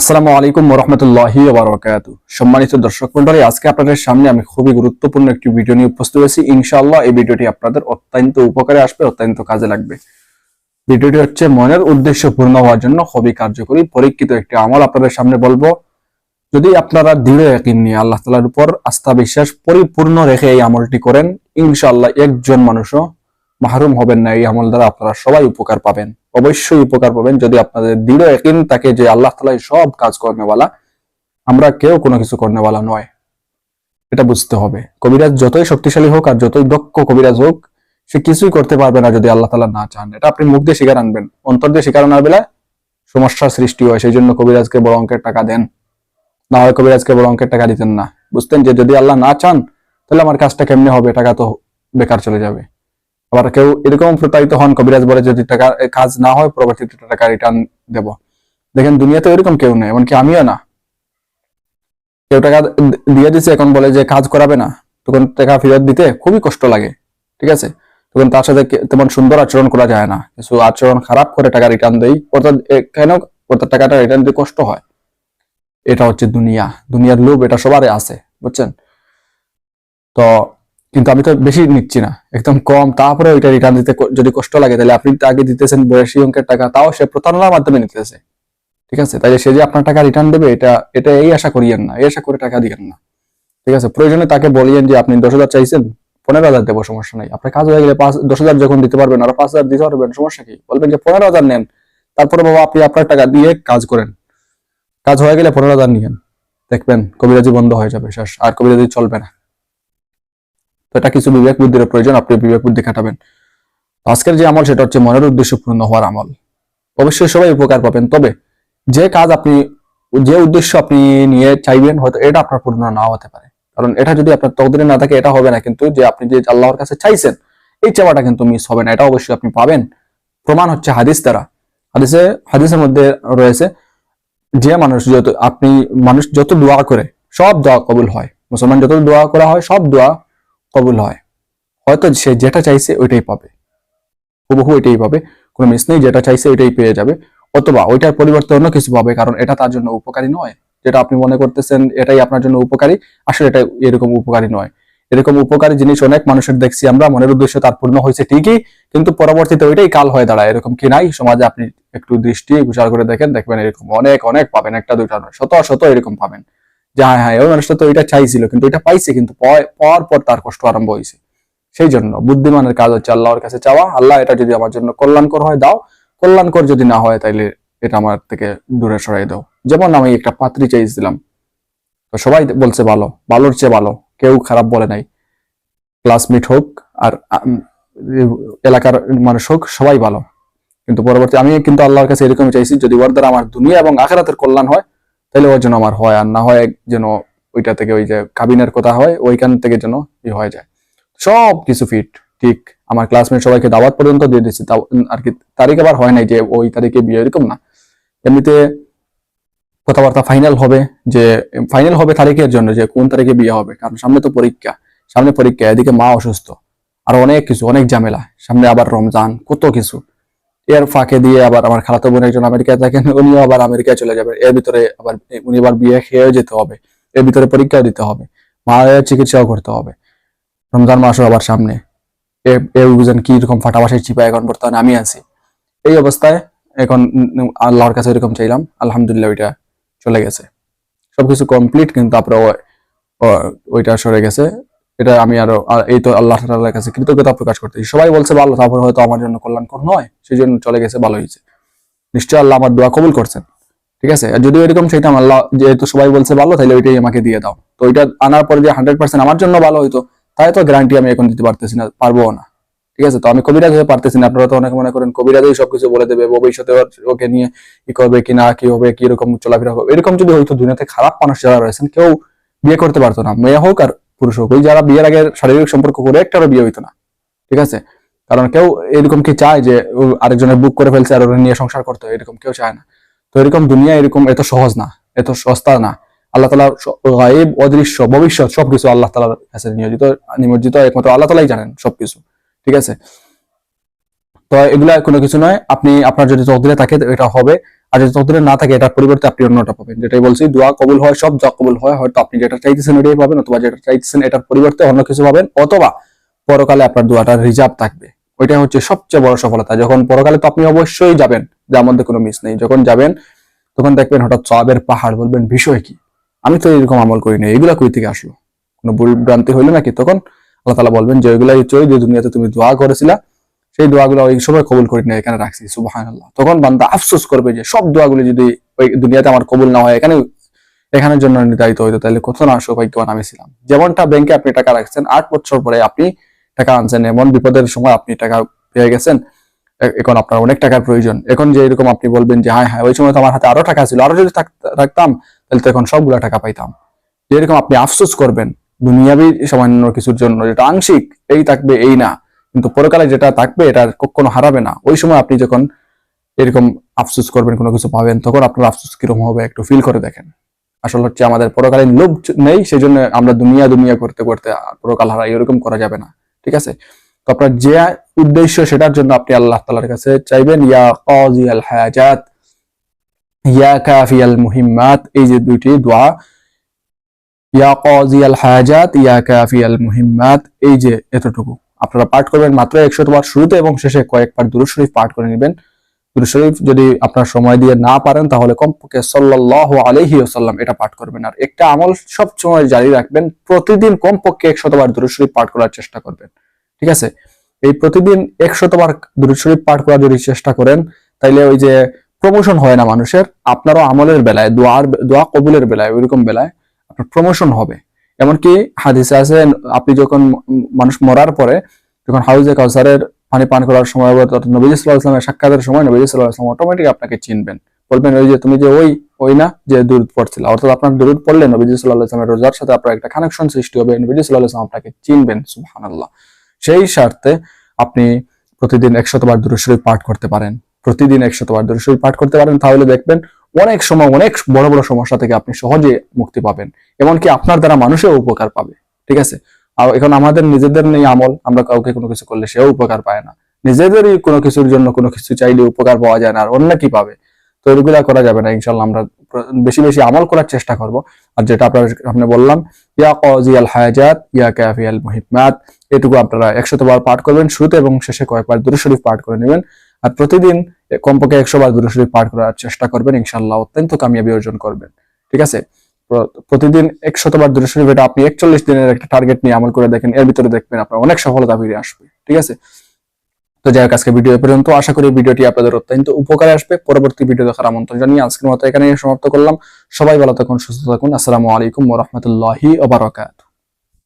আসসালামু আলাইকুম রহমতুল্লাহি বারকাত সম্মানিত দর্শক মন্ডলী আজকে আপনাদের সামনে আমি খুবই গুরুত্বপূর্ণ একটি ভিডিও নিয়ে উপস্থিত হয়েছি। ইনশাআল্লাহ এই ভিডিওটি আপনাদের অত্যন্ত উপকারে আসবে, অত্যন্ত কাজে লাগবে। ভিডিওটি হচ্ছে মনের উদ্দেশ্য পূর্ণ হওয়ার জন্য খুবই কার্যকরী, পরীক্ষিত একটি আমল আপনাদের সামনে বলব। যদি আপনারা দৃঢ় একই নিয়ে আল্লাহ তালার উপর আস্থা বিশ্বাস পরিপূর্ণ রেখে এই আমলটি করেন, ইনশাআল্লাহ একজন মানুষও মাহরুম হবেন না, এই আমল দ্বারা আপনারা সবাই উপকার পাবেন। অবশ্যই উপকার পাবেন। যদি আপনাদের দৃঢ় একিন থাকে যে আল্লাহ তালা সব কাজ করেনেওয়ালা আমরা কেউ কোনো কিছু করেনেওয়ালা নয়। এটা বুঝতে হবে। কবিরাজ যতই শক্তিশালী হোক আর যতই দক্ষ কবিরাজ হোক, সে কিছুই করতে পারবে না যদি আল্লাহ তালা না চান। এটা আপনি মুখ দিয়ে শিকার আনবেন। অন্তর দিয়ে শিকার আনার বেলায় সমস্যার সৃষ্টি হয়, সেই জন্য কবিরাজকে বড় অঙ্কের টাকা দেন। না হয় কবিরাজকে বড় অঙ্কের টাকা দিতেন না। বুঝতেন যে যদি আল্লাহ না চান, তাহলে আমার কাজটা কেমনে হবে? টাকা তো বেকার চলে যাবে। আবার কেউ এরকম প্রতারিত হন, কবিরাজ বলে যদি টাকা কাজ না হয়, পরবর্তীতে টাকা রিটার্ন দেব। দেখেন, দুনিয়াতে এরকম কেউ নেই, এমনকি আমিও না। কেউ টাকা দিয়ে দিছে, এখন বলে যে কাজ করাবে না। তখন টাকা ফেরত দিতে খুবই কষ্ট লাগে, ঠিক আছে? তখন তার সাথে তেমন সুন্দর আচরণ করা যায় না। কিছু আচরণ খারাপ করে টাকা রিটার্ন দেই, অর্থাৎ কেন? অর্থাৎ টাকাটা রিটার্ন দিতে কষ্ট হয়। এটা হচ্ছে দুনিয়া। দুনিয়ার লোভ এটা সবারই আছে, বুঝছেন? তো কিন্তু আমি তো বেশি নিচ্ছি না, একদম কম। তারপরে ওইটা রিটার্ন দিতে যদি কষ্ট লাগে, তাহলে আপনি আগে দিতেছেন বয়সী অঙ্কের টাকা, তাও সে প্রতারণার মাধ্যমে নিতেছে। ঠিক আছে? তাই সে যে আপনার টাকা রিটার্ন দেবে, এটা এটা এই আশা করিয়েন না, এই আশা করে টাকা দিয়েন না। ঠিক আছে? প্রয়োজনে তাকে বলিয়েন যে, আপনি দশ হাজার চাইছেন, পনেরো হাজার দেবো, সমস্যা নাই। আপনার কাজ হয়ে গেলে পাঁচ, দশ হাজার যখন দিতে পারবেন, আর পাঁচ হাজার দিতে পারবেন, সমস্যা কি? বলবেন যে, পনেরো হাজার নেন। তারপরে বাবা, আপনি আপনার টাকা দিয়ে কাজ করেন। কাজ হয়ে গেলে পনেরো হাজার নিয়েন। দেখবেন, কবিরাজি বন্ধ হয়ে যাবে শেষ, আর কবিরাজি চলবে না। তো এটা কিছু বিবেক বুদ্ধির প্রয়োজন আপনি বিবেক বুদ্ধি খাটাবেন। আজকের যে আমল, সেটা হচ্ছে মনের উদ্দেশ্য পূর্ণ হওয়ার আমল। অবশ্যই সবাই উপকার পাবেন, তবে যে কাজ আপনি, যে উদ্দেশ্য আপনি নিয়ে চাইবেন, হয়তো এটা আপনার পূর্ণ নাও হতে পারে। কারণ এটা যদি আপনার তকদিরে না থাকে, এটা হবে না। কিন্তু যে আপনি যে আল্লাহর কাছে চাইছেন, এই চাওয়াটা কিন্তু মিস হবে না। এটা অবশ্যই আপনি পাবেন। প্রমাণ হচ্ছে হাদিস দ্বারা। হাদিসে, হাদিসের মধ্যে রয়েছে, যে মানুষ যত, আপনি মানুষ যত দোয়া করে, সব দোয়া কবুল হয়। মুসলমান যত দোয়া করা হয়, সব দোয়া কবুল হয়। হয়তো সে যেটা চাইছে ওইটাই পাবে। হুবহু ওইটাই পাবে, কোনো মিস নেই, যেটা চাইছে ওইটাই পেয়ে যাবে। অথবা ওইটার পরিবর্তে অন্য কিছু পাবে, কারণ এটা তার জন্য উপকারী নয়। যেটা আপনি মনে করতেছেন এটাই আপনার জন্য উপকারী, আসলে এটা এরকম উপকারী নয়। এরকম উপকারী জিনিস অনেক মানুষের দেখছি আমরা, মনের উদ্দেশ্য তার পূর্ণ হয়েছে ঠিকই, কিন্তু পরবর্তীতে ওইটাই কাল হয়ে দাঁড়ায়, এরকম কি নাই? সমাজে আপনি একটু দৃষ্টি, বিচার করে দেখেন, দেখবেন এরকম অনেক অনেক পাবেন, একটা, দুইটা, নয়, শত শত এরকম পাবেন। যে হ্যাঁ হ্যাঁ ওই মানুষটা তো এটা চাইছিল, কিন্তু এটা পাইছে, কিন্তু পাওয়ার পর তার কষ্ট আরম্ভ হয়েছে সেই জন্য বুদ্ধিমানের কাজ হচ্ছে আল্লাহর কাছে চাওয়া। আল্লাহ এটা যদি আমার জন্য কল্যাণকর হয়, দাও। কল্যাণকর যদি না হয়, তাইলে এটা আমার থেকে দূরে সরাই দাও। যেমন আমি একটা পাত্রী চাইছিলাম। তো সবাই বলছে, ভালো, ভালোর চেয়ে ভালো। কেউ খারাপ বলে নাই। ক্লাসমেট হোক আর এলাকার মানুষ হোক, সবাই ভালো। কিন্তু পরবর্তী, আমি কিন্তু আল্লাহর কাছে এরকম চাইছি, যদি ওর দ্বারা আমার দুনিয়া এবং আখেরাতের কল্যাণ হয় তাহলে ওর জন্য আমার হয়, আর না হয় যেন ওইটা থেকে ওই যে কাবিনের কথা হয়, ওইখান থেকে যেন ই হয়ে যায়। সব কিছু ফিট ঠিক। আমার ক্লাসমেট সবাইকে দাওয়াত পর্যন্ত দিয়ে দিচ্ছি আর কি তারিখ আবার হয় নাই যে ওই তারিখে বিয়ে, এরকম না। এমনিতে কথাবার্তা ফাইনাল হবে, যে ফাইনাল হবে তারিখের জন্য, যে কোন তারিখে বিয়ে হবে, কারণ সামনে তো পরীক্ষা। সামনে পরীক্ষা, এদিকে মা অসুস্থ। আর অনেক কিছু, অনেক ঝামেলা। সামনে আবার রমজান, কত কিছু। এর ফাঁকে দিয়ে আবার আমার খালাতো বোন একজন আমেরিকায় থাকেন, উনিও আবার আমেরিকায় চলে যাবে। এর ভিতরে আবার উনি আবার বিয়ে খেয়েও যেতে হবে। এর ভিতরে পরীক্ষাও দিতে হবে। মায়ের চিকিৎসাও করতে হবে। রমজান মাসও আবার সামনে। এ বুঝেন কি রকম ফাটাবাসের চিপা এখন বর্তমানে আমি আছি। এই অবস্থায় এখন আল্লাহর কাছে এরকম চাইলাম, আলহামদুলিল্লাহ ওইটা চলে গেছে। সবকিছু কমপ্লিট কিন্তু তারপরে ওইটা সরে গেছে। এটা আমি আরও এই তো আল্লাহ তাআলার কাছে কৃতজ্ঞতা প্রকাশ করতেছি সবাই বলছে ভালো তারপরে হয়তো আমার জন্য কল্যাণকর নয় সেই জন্য চলে গেছে ভালো হয়েছে। নিশ্চয়ই আল্লাহ আমার দোয়া কবুল করছেন। ঠিক আছে? যদি এরকম চাইতাম আল্লাহ, যেহেতু সবাই বলছে ভালো, তাহলে ওইটাই আমাকে দিয়ে দাও। তো ওইটা আনার পরে যে হান্ড্রেড পার্সেন্ট আমার জন্য ভালো হইতো, তাই তো গ্যারান্টি আমি এখন দিতে পারতেছি না, পারব না। ঠিক আছে? তো আমি কবিরাজ হয়ে পারতেছি না। আপনারা তো অনেক মনে করেন, কবিরাজই সবকিছু বলে দেবে, ভবিষ্যতে ওকে নিয়ে কি করবে, কি না, কি হবে, কি রকম চলাফেরা হবে। এরকম যদি হইতো, দুনিয়াতে খারাপ মানুষ যারা রয়েছেন, কেউ বিয়ে করতে পারতো না। মেয়ে হোক আর পুরুষ হোক, ওই যারা বিয়ের আগে শারীরিক সম্পর্ক করে, একটারও বিয়ে হইতো না। ঠিক আছে? কারণ কেউ এরকম কি চায় যে আরেকজনের বুক করে ফেলছে আর ওরা নিয়ে সংসার করতে এরকম কেউ চায় না। তো এরকম দুনিয়া এরকম এত সহজ না, এত সস্তা না। আল্লাহ তালা গায়েব, অদৃশ্য, ভবিষ্যৎ সবকিছু আল্লাহ তালার কাছে নিয়োজিত, নিমজ্জিত, একমাত্র আল্লাহ তালাই জানেন সবকিছু। ঠিক আছে? তো এগুলা কোনো কিছু নয়। আপনি, আপনার যদি তকদিরে থাকে এটা হবে। আর যদি ততদিনে না থাকে, এটার পরিবর্তে আপনি অন্যটা পাবেন। যেটাই বলছি, দোয়া কবুল হয়, সব দোয়া কবুল হয়, হয়তো আপনি যেটা চাইতেছেন ওটাই পাবেন, অথবা যেটা চাইতেছেন এটার পরিবর্তে অন্য কিছু পাবেন, অথবা পরকালে আপনার দোয়াটা রিজার্ভ থাকবে। ওইটা হচ্ছে সবচেয়ে বড় সফলতা। যখন পরকালে তো আপনি অবশ্যই যাবেন, যার মধ্যে কোনো মিস নেই। যখন যাবেন, তখন দেখবেন হঠাৎ সবের পাহাড়, বলবেন, বিষয় কি? আমি তো এরকম আমল করি না এগুলা কই থেকে আসলো? কোনো ভুল ভ্রান্তি হইল নাকি? তখন আল্লাহ তালা বলবেন যে ওইগুলা চই যে দুনিয়াতে তুমি দোয়া করেছিলা সেই দোয়াগুলো ওই সময় কবুল করি না এখানে রাখছি সুবাহান আল্লাহ তখন বান্দা আফসোস করবে যে সব দোয়াগুলো যদি ওই দুনিয়াতে আমার কবুল না হয়, এখানে এখানের জন্য নির্ধারিত হইতো, তাহলে কত না সৌভাগ্যবান আমি ছিলাম। যেমনটা ব্যাংকে আপনি টাকা রাখছেন, আট বছর পরে আপনি টাকা আনছেন, এমন বিপদের সময় আপনি টাকা পেয়ে গেছেন এখন আপনার অনেক টাকার প্রয়োজন। এখন যে এরকম আপনি বলবেন যে হ্যাঁ হ্যাঁ ওই সময় তো আমার হাতে আরও টাকা ছিল, আরও যদি রাখতাম তাহলে তো এখন সবগুলা টাকা পাইতাম। যেরকম আপনি আফসোস করবেন, দুনিয়াবি সামান্য কিছুর জন্য, যেটা আংশিক, এই থাকবে, এই না। কিন্তু পরকালে যেটা থাকবে, এটা কখনো হারাবে না। ওই সময় আপনি যখন এরকম আফসোস করবেন, কোনো কিছু পাবেন তখন আপনার আফসোস কীরকম হবে একটু ফিল করে দেখেন। আসলে হচ্ছে আমাদের পরকালীন লোভ নেই সেই জন্য আমরা দুনিয়া দুনিয়া করতে করতে পরকাল হারাই এরকম করা যাবে না। ঠিক আছে? তো আপনার যে উদ্দেশ্য সেটার জন্য আপনি আল্লাহ তালার কাছে চাইবেন, ইয়া কাজি হায়াজাত, ইয়া কাফি মুহিম্মাত এই যে দুইটি দোয়া, ইয়া কাজি হায়াজাত, ইয়া কাফি মুহিম্মাত এই যে এতটুকু। আপনারা পাঠ করবেন মাত্র একশো বার শুরুতে এবং শেষে কয়েকবার দুরুদ শরীফ পাঠ করে নেবেন। দুরু শরীফ যদি আপনার সময় দিয়ে না পারেন, তাহলে কমপক্ষে সাল্লাল্লাহু আলাইহি ওয়াসাল্লাম এটা পাঠ করবেন। আর একটা আমল সব সময় জারি রাখবেন, প্রতিদিন কমপক্ষে একশতবার দুরুদ শরীফ পাঠ করার চেষ্টা করবেন। ঠিক আছে? এই প্রতিদিন একশতবার দুরুদ শরীফ পাঠ করার যদি চেষ্টা করেন, তাইলে ওই যে প্রমোশন হয় না মানুষের, আপনারও আমলের বেলায়, দোয়ার, দোয়া কবুলের বেলায়, ওইরকম বেলায় আপনার প্রমোশন হবে। এমনকি হাদিসে আছে, আপনি যখন মানুষ মরার পরে, যখন হাউজে কাউসারের পানি পান করার সময় বা তত নবী সাল্লাহ ইসলামের সাক্ষাতের সময়, নবী সাল্লাহ ইসলাম অটোমেটিক আপনাকে চিনবেন। বলবেন ওই যে তুমি যে ওই ওই না, যে দূর পড়ছিল। অর্থাৎ আপনার দূর পড়লে নবীজি ইসলামের রোজার সাথে আপনার একটা কানেকশন সৃষ্টি হবে নবীজি ইসলাম আপনাকে চিনবেন, সুবহানাল্লাহ। সেই স্বার্থে আপনি প্রতিদিন একশতবার দূর শরীফ পাঠ করতে পারেন। প্রতিদিন একশতবার দূর শরীফ পাঠ করতে পারেন, তাহলে দেখবেন অনেক সময়, অনেক বড় বড় সমস্যা থেকে আপনি সহজে মুক্তি পাবেন। এমনকি আপনার দ্বারা মানুষও উপকার পাবে। ঠিক আছে? আর এখন আমাদের নিজেদের নেই আমল, আমরা কাউকে কোনো কিছু করলে সেও উপকার পায় না। নিজেদেরই কোনো কিছুর জন্য কোনো কিছু চাইলে উপকার পাওয়া যায় না, আর অন্য কি পাবে? তো এগুলা করা যাবে না ইনশাল্লাহ আমরা বেশি বেশি আমল করার চেষ্টা করব। আর যেটা আপনার সামনে বললাম, ইয়া কাজি আল হায়াজাত, ইয়া কাফি আল মুহিম্মাত, এটুকু আপনারা একশত বার পাঠ করবেন, শুরুতে এবং শেষে কয়েকবার দুরু শরীফ পাঠ করে নেবেন। আর প্রতিদিন কমপক্ষে একশো বার দুরু শরীফ পাঠ করার চেষ্টা করবেন ইনশাল্লাহ অত্যন্ত কামিয়াবি অর্জন করবেন। ঠিক আছে? প্রতিদিন একশত বার দুরু শরীফ, এটা আপনি একচল্লিশ দিনের একটা টার্গেট নিয়ে আমল করে দেখেন, এর ভিতরে দেখবেন আপনার অনেক সফলতা ফিরে আসবে। ঠিক আছে? তো যাই হোক আজকে ভিডিও পর্যন্ত, আশা করি ভিডিওটি আপনাদের অত্যন্ত উপকারে আসবে। পরবর্তী ভিডিও দেখার আমন্ত্রণ জানিয়ে আজকের মতো এখানে সমাপ্ত করলাম। সবাই ভালো থাকুন, সুস্থ থাকুন। আসসালামু আলাইকুম রাহমাতুল্লাহি ওয়া বারাকাতুহু।